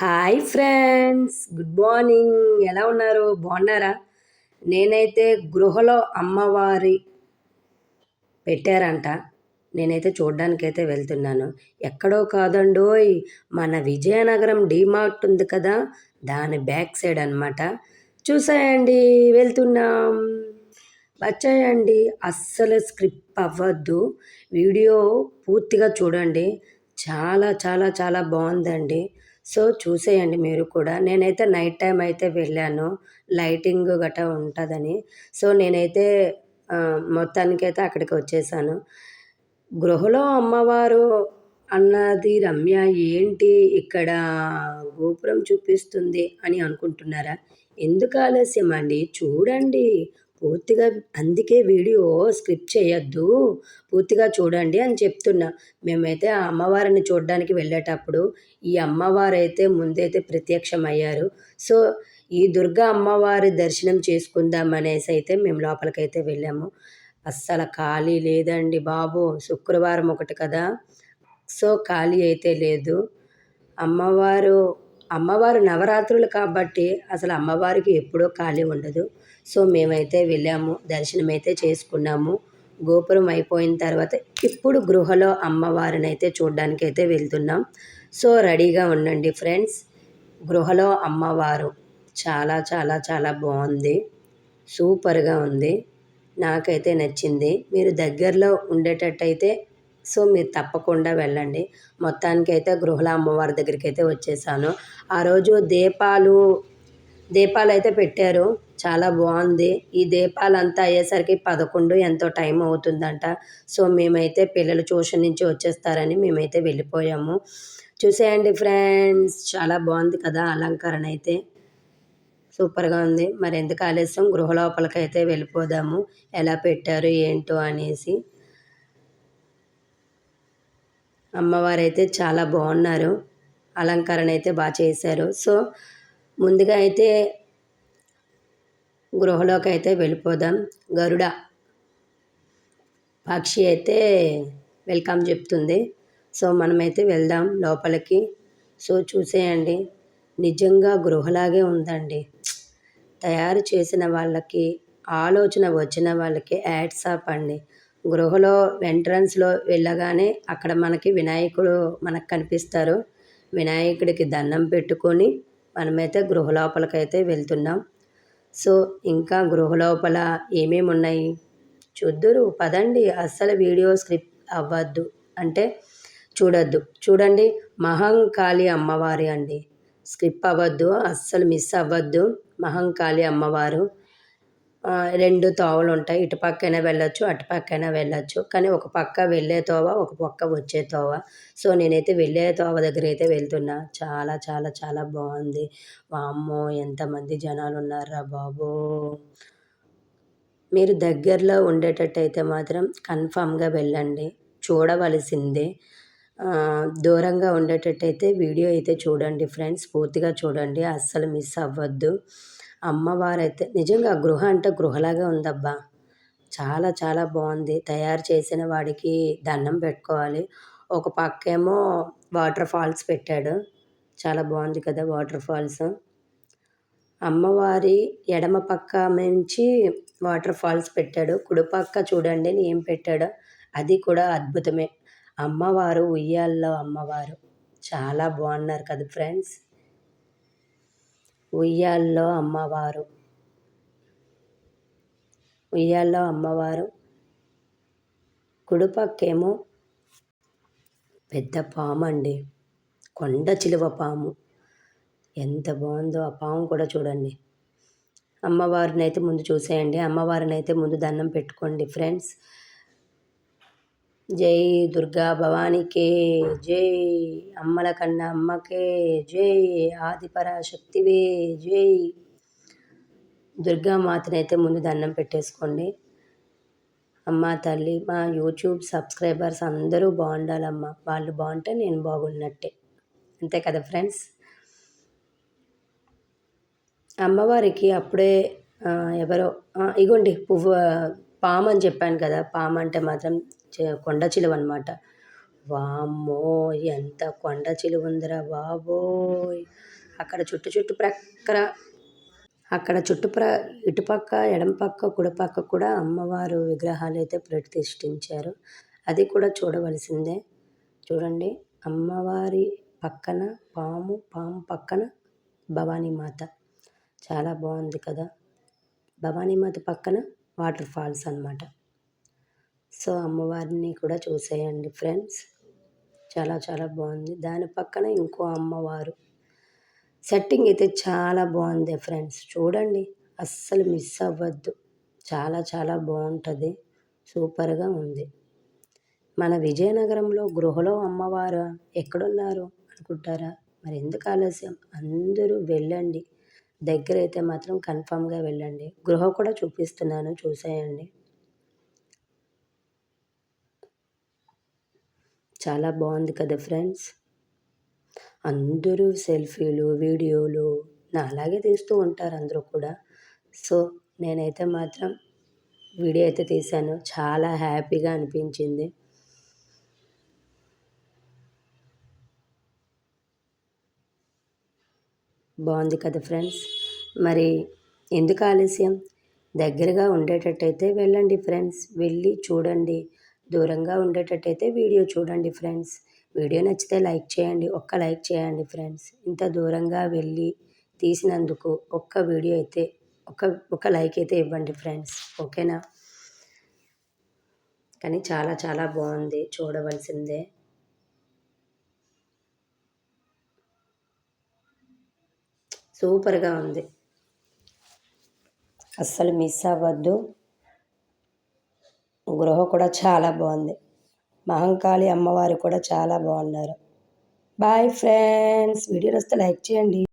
Hi friends good morning. ఎలా ఉన్నారు? బాగున్నారా? నేనైతే గృహలో అమ్మవారి పెట్టారంట. నేనైతే చూడ్డానికైతే వెళ్తున్నాను. ఎక్కడో కాదండోయ్ మన విజయనగరం డీమార్ట్ ఉంది కదా దాని బ్యాక్ సైడ్ అనమాట చూసాయండి వెళ్తున్నాం. వచ్చాయండి అస్సలు స్క్రిప్ట్ అవ్వద్దు. వీడియో పూర్తిగా చూడండి. చాలా చాలా చాలా బాగుందండి. సో చూసేయండి మీరు కూడా. నేనైతే నైట్ టైం అయితే వెళ్ళాను. లైటింగ్ గట్రా ఉంటుందని. సో నేనైతే మొత్తానికైతే అక్కడికి వచ్చేసాను. గృహలో అమ్మవారు అన్నది రమ్య ఏంటి ఇక్కడ గోపురం చూపిస్తుంది అని అనుకుంటున్నారా? ఎందుకు ఆలస్యం అండి చూడండి. పూర్తిగా అందుకే వీడియో స్క్రిప్ట్ చేయొద్దు. పూర్తిగా చూడండి అని చెప్తున్నా. మేమైతే ఆ అమ్మవారిని చూడడానికి వెళ్ళేటప్పుడు ఈ అమ్మవారు అయితే ముందైతే ప్రత్యక్షమయ్యారు. సో ఈ దుర్గా అమ్మవారి దర్శనం చేసుకుందాం అనేసి అయితే మేము లోపలికైతే వెళ్ళాము. అస్సలు ఖాళీ లేదండి బాబు. శుక్రవారం ఒకటి కదా. సో ఖాళీ అయితే లేదు. అమ్మవారు అమ్మవారు నవరాత్రులు కాబట్టి అసలు అమ్మవారికి ఎప్పుడూ ఖాళీ ఉండదు. సో మేమైతే వెళ్ళాము దర్శనం అయితే చేసుకున్నాము. గోపురం అయిపోయిన తర్వాత ఇప్పుడు గృహలో అమ్మవారిని అయితే చూడడానికి అయితే వెళ్తున్నాం. సో రెడీగా ఉండండి ఫ్రెండ్స్. గృహలో అమ్మవారు చాలా చాలా చాలా బాగుంది. సూపర్గా ఉంది. నాకైతే నచ్చింది. మీరు దగ్గరలో ఉండేటట్టయితే సో మీరు తప్పకుండా వెళ్ళండి. మొత్తానికి అయితే గృహల అమ్మవారి దగ్గరికి అయితే వచ్చేసాను. ఆ రోజు దీపాలు దీపాలు అయితే పెట్టారు. చాలా బాగుంది. ఈ దీపాలంతా అయ్యేసరికి పదకొండు ఎంతో టైం అవుతుందంట. సో మేమైతే పిల్లలు ట్యూషన్ నుంచి వచ్చేస్తారని మేమైతే వెళ్ళిపోయాము. చూసేయండి ఫ్రెండ్స్. చాలా బాగుంది కదా అలంకరణ అయితే. సూపర్గా ఉంది. మరి ఎందుకు ఆలస్యం? గృహ లోపలికైతే వెళ్ళిపోదాము. ఎలా పెట్టారు ఏంటో అనేసి. అమ్మవారు అయితే చాలా బాగున్నారు. అలంకరణ అయితే బాగా చేశారు. సో ముందుగా అయితే గృహలోకి అయితే వెళ్ళిపోదాం. గరుడ పక్షి అయితే వెల్కమ్ చెప్తుంది. సో మనమైతే వెళ్దాం లోపలికి. సో చూసేయండి. నిజంగా గృహలాగే ఉందండి. తయారు చేసిన వాళ్ళకి ఆలోచన వచ్చిన వాళ్ళకి యాడ్స్ ఆప్ అండి గృహలో ఎంట్రన్స్లో వెళ్ళగానే అక్కడ మనకి వినాయకుడు మనకు కనిపిస్తారు. వినాయకుడికి దండం పెట్టుకొని మనమైతే గృహ లోపలికైతే వెళ్తున్నాం. సో ఇంకా గృహ లోపల ఏమేమి ఉన్నాయి? చూద్దురు పదండి. అస్సలు వీడియో స్క్రిప్ట్ అవ్వద్దు. అంటే చూడొద్దు. చూడండి మహంకాళి అమ్మవారి అండి. స్క్రిప్ అవ్వద్దు అస్సలు మిస్ అవ్వద్దు. మహంకాళి అమ్మవారు. రెండు తోవలు ఉంటాయి. ఇటు పక్కైనా వెళ్ళొచ్చు అటు పక్కైనా వెళ్ళొచ్చు. కానీ ఒక పక్క వెళ్ళే తోవ ఒక పక్క వచ్చే తోవ. సో నేనైతే వెళ్ళే తోవ దగ్గర అయితే వెళ్తున్నా. చాలా చాలా చాలా బాగుంది. వామ్మో ఎంతమంది జనాలు ఉన్నారా బాబు. మీరు దగ్గరలో ఉండేటట్టయితే మాత్రం కన్ఫామ్గా వెళ్ళండి. చూడవలసిందే. దూరంగా ఉండేటట్టయితే వీడియో అయితే చూడండి ఫ్రెండ్స్. పూర్తిగా చూడండి. అస్సలు మిస్ అవ్వద్దు. అమ్మవారైతే నిజంగా గృహ అంటే గృహలాగా ఉందబ్బా. చాలా చాలా బాగుంది. తయారు చేసిన వాడికి దండం పెట్టుకోవాలి. ఒక పక్కేమో వాటర్ ఫాల్స్ పెట్టాడు. చాలా బాగుంది కదా వాటర్ ఫాల్స్. అమ్మవారి ఎడమ పక్క నుంచి వాటర్ ఫాల్స్ పెట్టాడు. కుడిపక్క చూడండి ఏం పెట్టాడో. అది కూడా అద్భుతమే. అమ్మవారు ఉయ్యాల్లో అమ్మవారు. చాలా బాగున్నారు కదా ఫ్రెండ్స్. ఉయ్యాల్లో అమ్మవారు. ఉయ్యాల్లో అమ్మవారు. కుడిపక్కేమో పెద్ద పాము అండి కొండ చిలువ పాము. ఎంత బాగుందో ఆ పాము కూడా చూడండి. అమ్మవారిని అయితే ముందు చూసేయండి. అమ్మవారిని అయితే ముందు దండం పెట్టుకోండి ఫ్రెండ్స్. జై దుర్గా భవానికే జై అమ్మల కన్నా అమ్మకే జై ఆదిపరాశక్తివే జై. దుర్గా మాతనైతే ముందు దండం పెట్టేసుకోండి. అమ్మ తల్లి మా యూట్యూబ్ సబ్స్క్రైబర్స్ అందరూ బాగుండాలమ్మ. వాళ్ళు బాగుంటే నేను బాగున్నట్టే. అంతే కదా ఫ్రెండ్స్? అమ్మవారికి అప్పుడే ఎవరో ఇగోండి పువ్వు పాము అని చెప్పాను కదా. పాము అంటే మాత్రం కొండ చిలువ అనమాట వామ్మో ఎంత కొండ చిలువ ఉందిరా బాబోయ్. అక్కడ చుట్టు చుట్టు ప్రక్కన అక్కడ చుట్టుప్ర ఇటుపక్క ఎడమ పక్క కుడి పక్క కూడా అమ్మవారు విగ్రహాలు అయితే ప్రతిష్ఠించారు. అది కూడా చూడవలసిందే. చూడండి అమ్మవారి పక్కన పాము పాము పక్కన భవానీ మాత. చాలా బాగుంది కదా. భవానీ మాత పక్కన వాటర్ ఫాల్స్ అనమాట సో అమ్మవారిని కూడా చూసేయండి ఫ్రెండ్స్. చాలా చాలా బాగుంది. దాని పక్కన ఇంకో అమ్మవారు. సెట్టింగ్ అయితే చాలా బాగుంది ఫ్రెండ్స్. చూడండి అస్సలు మిస్ అవ్వద్దు. చాలా చాలా బాగుంటుంది. సూపర్గా ఉంది. మన విజయనగరంలో గృహలో అమ్మవారు ఎక్కడున్నారు అనుకుంటారా? మరి ఎందుకు ఆలస్యం? అందరూ వెళ్ళండి. దగ్గర అయితే మాత్రం కన్ఫామ్గా వెళ్ళండి. గృహ కూడా చూపిస్తున్నాను చూసేయండి. చాలా బాగుంది కదా ఫ్రెండ్స్. అందరూ సెల్ఫీలు వీడియోలు నా అలాగే తీస్తూ ఉంటారు అందరూ కూడా. సో నేనైతే మాత్రం వీడియో అయితే తీశాను. చాలా హ్యాపీగా అనిపించింది. బాగుంది కదా ఫ్రెండ్స్. మరి ఎందుకు ఆలస్యం? దగ్గరగా ఉండేటట్టయితే వెళ్ళండి ఫ్రెండ్స్. వెళ్ళి చూడండి. దూరంగా ఉండేటట్టయితే వీడియో చూడండి ఫ్రెండ్స్. వీడియో నచ్చితే లైక్ చేయండి ఒక్క లైక్ చేయండి ఫ్రెండ్స్. ఇంత దూరంగా వెళ్ళి తీసినందుకు ఒక్క వీడియో అయితే ఒక ఒక లైక్ అయితే ఇవ్వండి ఫ్రెండ్స్. ఓకేనా? కానీ చాలా చాలా బాగుంది చూడవలసిందే. సూపర్గా ఉంది. అస్సలు మిస్ అవ్వద్దు. గృహ కూడా చాలా బాగుంది. మహంకాళి అమ్మవారు కూడా చాలా బాగున్నారు. బాయ్ ఫ్రెండ్స్ వీడియో వస్తే లైక్ చేయండి.